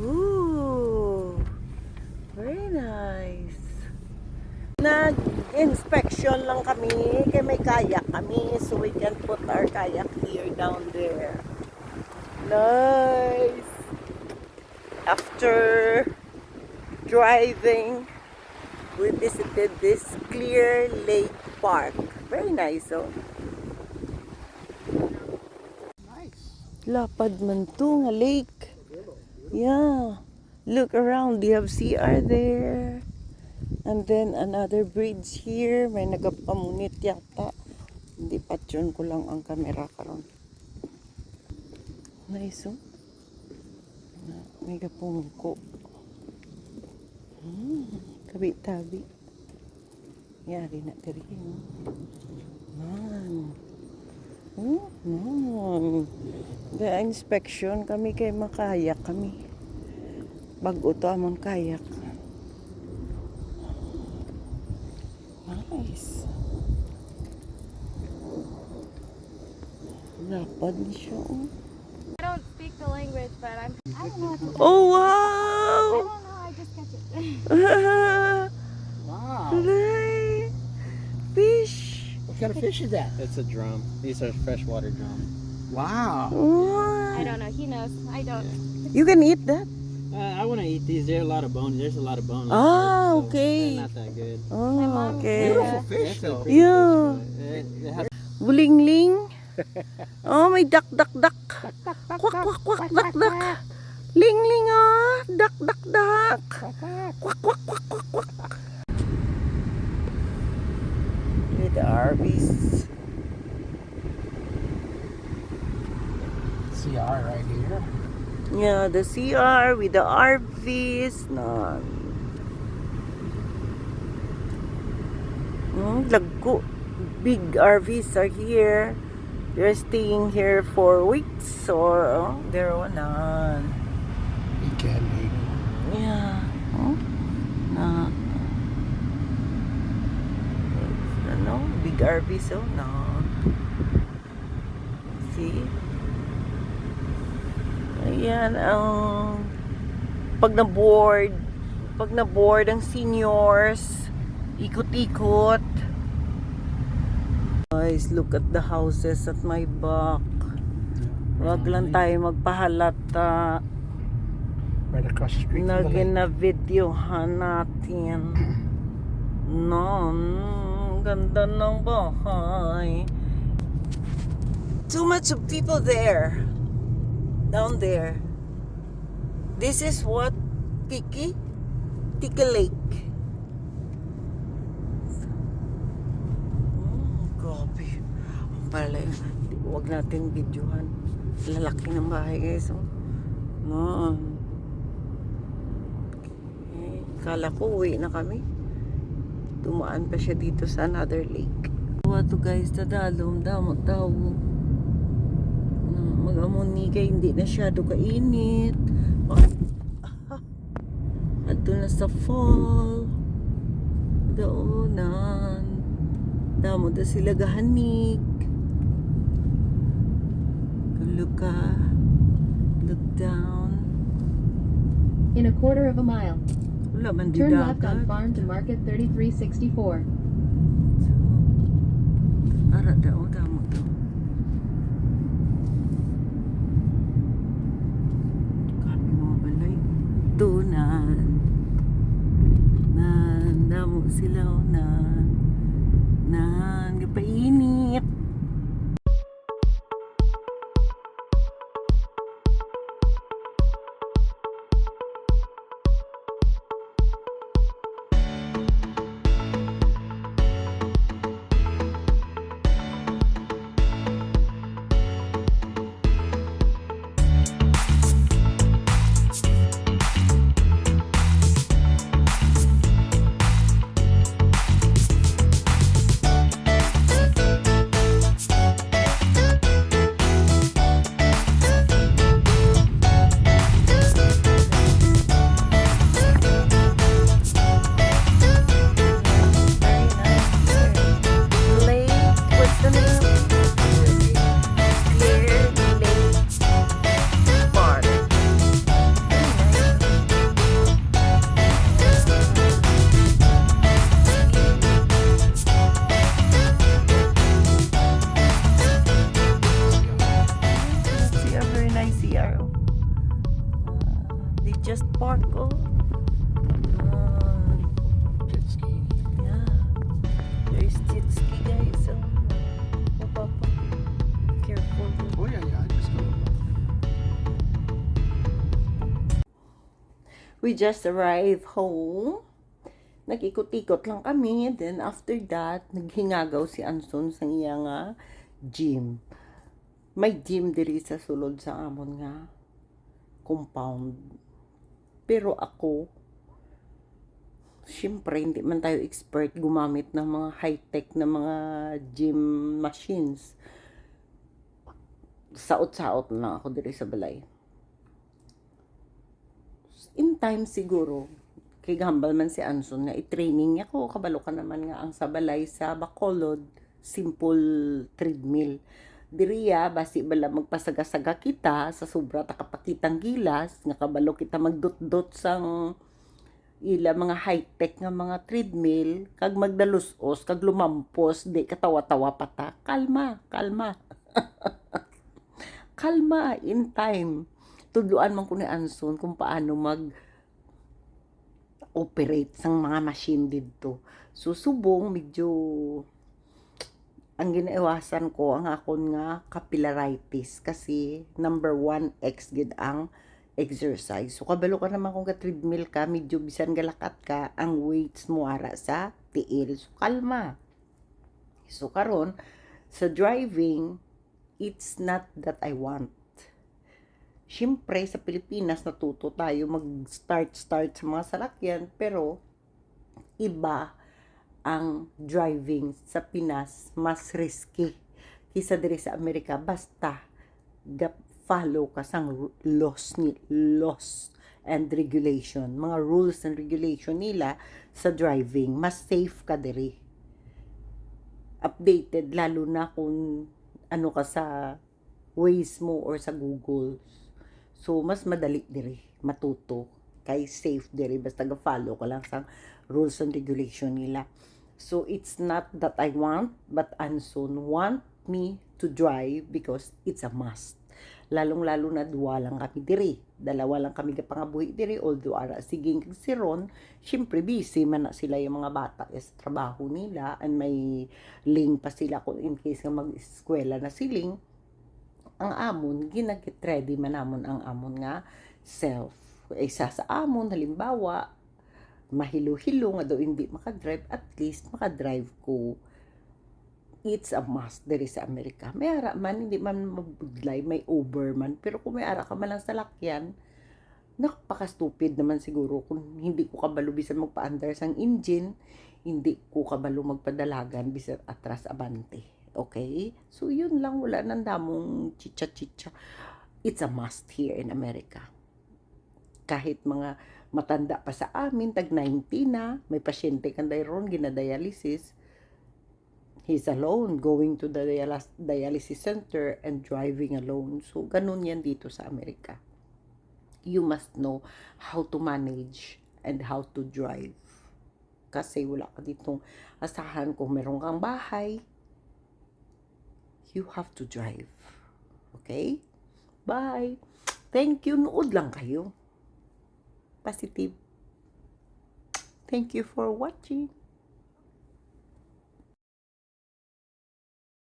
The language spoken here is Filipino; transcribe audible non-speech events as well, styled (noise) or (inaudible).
Ooh, very nice. Nag-inspection lang kami, kaya may kayak kami, so we can put our kayak here down there. Nice. After driving, we visited this Clear Lake Park. Very nice, oh. Nice. Lapad man to nga lake. Yeah. Look around. You have CR there. And then another bridge here. May nagapamunit yata. Hindi pa tune ko lang ang camera karon. Nice oh. May gapungko. Hmm. Tabi-tabi. Yari na diri. oh. Man. Oh, no. The inspection kami kay makayak kami. Bago to amon kayak. Nice. Lapad siya. oh. I don't speak the language, but I'm. I don't know. What to, Oh, I wow! don't know. I just catch it. (laughs) kind of fish is that? It's a drum. These are freshwater drum. Wow. Wow. I don't know. He knows. I don't. You can eat that? Uh, I want to eat these. There are a lot of bones. There's a lot of bone. left Ah, there, so okay. They're not that good. Oh, My okay. Beautiful fish though. Yeah. fish, but It, it has Bulingling. Oh, may duck, duck, duck. Kwak, kwak, kwak, duck, duck. Ling, ling, ah. Duck, duck, duck. Kwak, kwak, kwak, kwak, kwak. With the Arby's. CR right here. Yeah, the CR with the RVs. No. Hmm, lagko. Big RVs are here. They're staying here for weeks or oh, they're on. Weekend maybe. Yeah. No. See? Ayan ang pag na-board, pag na-board ang seniors, ikot-ikot. Guys, look at the houses at my back. Wag lang tayo magpahalata Right across the street na from the lake. gina-videohan natin. (clears throat) No, ganda ng bahay. Too much of people there. Down there. This is what? Tiki? Tiki Lake. Mm, grabe. Ang pala yun. Huwag natin videohan. Lalaki ng bahay guys. Oh. No. Eh, kala ko uwi na kami. Dumaan pa siya dito sa another lake. Wato guys, tadalom, damot daw. Mag-amuni kay hindi na syado kainit. (laughs) Ah, Ato na sa fall. Doonan. Damo da sila gahanig. Look ka. Look down. In a quarter of a mile, Wala man di turn left on Farm to Market 3364. Ara daw, damo daw. Kami mga balay. Tunan. Nan, damo sila o nan. Nan, We just arrived home. Nag-ikot-ikot lang kami. Then after that, naghingagaw si Anson sa iya nga gym. May gym diri sa sulod sa amon nga compound. Pero ako, syempre, hindi man tayo expert gumamit ng mga high-tech na mga gym machines. Saot-saot lang ako diri sa balay in time siguro, kay gambal man si Anson na i-training niya ko, kabalo ka naman nga ang sabalay sa Bacolod, simple treadmill. Diriya, basi bala magpasagasaga kita sa sobra ta kapakitang gilas, nga kabalo kita magdot-dot sang ila mga high-tech nga mga treadmill, kag magdalusos, kag lumampos, di katawa-tawa pa ta. Kalma, kalma. (laughs) kalma, in time tudluan man ko ni Anson kung paano mag operate sang mga machine dito. So subong medyo ang ginaiwasan ko ang akon nga capillaritis kasi number one X gid ang exercise. So kabalo ka naman kung ka treadmill ka, medyo bisan galakat ka, ang weights mo ara sa tiil. So kalma. So karon sa driving, it's not that I want Siyempre, sa Pilipinas, natuto tayo mag-start-start sa mga salakyan, pero iba ang driving sa Pinas, mas risky kisa diri sa Amerika. Basta, gap follow ka sang laws ni laws and regulation. Mga rules and regulation nila sa driving mas safe ka diri. Updated lalo na kung ano ka sa Waze mo or sa Google So, mas madali diri matuto kay safe diri basta ga-follow ka lang sa rules and regulation nila. So, it's not that I want, but Anson want me to drive because it's a must. Lalong-lalo na duwa lang kami diri. Dalawa lang kami kapangabuhi diri, although ara kag si Ron, syempre busy man na sila yung mga bata sa trabaho nila and may link pa sila kung in case nga mag-eskwela na siling ang amon ginagit ready man namon ang amon nga self. Isa sa amon halimbawa mahilo-hilo nga daw hindi makadrive at least makadrive ko. It's a must diri sa Amerika. May ara man hindi man mabudlay may Uber man. Pero kung may ara ka man lang sa lakyan napaka-stupid naman siguro. Kung hindi ko kabalo bisan magpa-under sang engine hindi ko kabalo magpadalagan bisan atras abante Okay? So, yun lang. Wala nang damong chicha-chicha. It's a must here in America. Kahit mga matanda pa sa amin, tag 90 na, may pasyente kan ron, ginadialysis, he's alone going to the dialysis center and driving alone. So, ganun yan dito sa Amerika. You must know how to manage and how to drive. Kasi wala ka ditong asahan kung meron kang bahay, you have to drive. Okay? Bye. Thank you. Nood lang kayo. Positive. Thank you for watching.